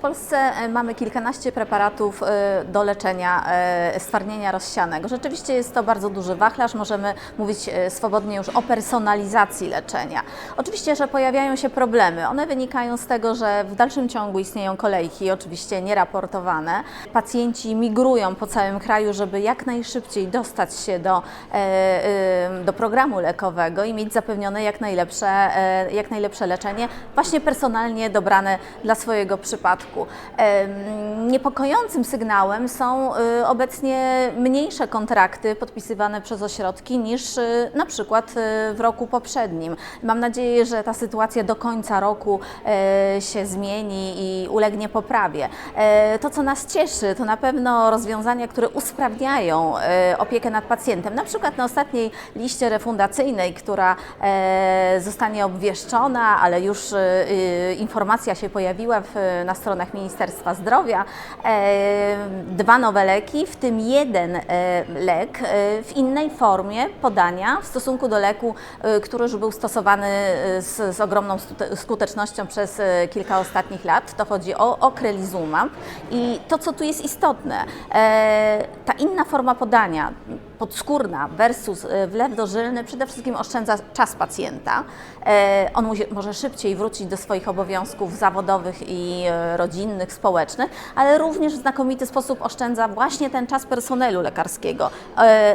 Polsce e, mamy kilkanaście preparatów e, do leczenia e, stwardnienia rozsianego. Rzeczywiście jest to bardzo duży wachlarz, możemy mówić swobodnie już o personalizacji leczenia. Oczywiście, że pojawiają się problemy. One wynikają z tego, że w dalszym ciągu istnieją kolejki, oczywiście nieraportowane. Pacjenci migrują po całym kraju, żeby jak najszybciej dostać się do, do programu lekowego i mieć zapewnione jak najlepsze, jak najlepsze leczenie, właśnie personalnie dobrane dla swojego przypadku. Em, Niepokojącym sygnałem są y, obecnie mniejsze kontrakty podpisywane przez ośrodki niż y, na przykład y, w roku poprzednim. Mam nadzieję, że ta sytuacja do końca roku e, się zmieni i ulegnie poprawie. E, To, co nas cieszy, to na pewno rozwiązania, które usprawniają e, opiekę nad pacjentem. Na przykład na ostatniej liście refundacyjnej, która zostanie obwieszczona, ale już informacja się pojawiła na Ministerstwa Zdrowia. E, Dwa nowe leki, w tym jeden e, lek e, w innej formie podania w stosunku do leku, który już był stosowany z, z ogromną skutecznością przez kilka ostatnich lat. To chodzi o okrelizumab. I to, co tu jest istotne, ta inna forma podania, podskórna versus e, wlew dożylny, przede wszystkim oszczędza czas pacjenta. E, On może szybciej wrócić do swoich obowiązków zawodowych i e, rodzinnych, społecznych, ale również w znakomity sposób oszczędza właśnie ten czas personelu lekarskiego,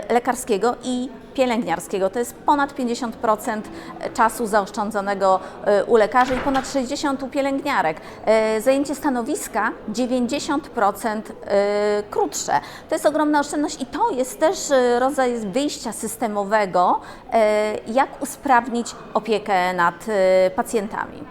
lekarskiego i pielęgniarskiego. To jest ponad 50% czasu zaoszczędzonego e, u lekarzy i ponad 60% u pielęgniarek. E, Zajęcie stanowiska 90% e, krótsze. To jest ogromna oszczędność i to jest też rodzaj wyjścia systemowego, jak usprawnić opiekę nad pacjentami.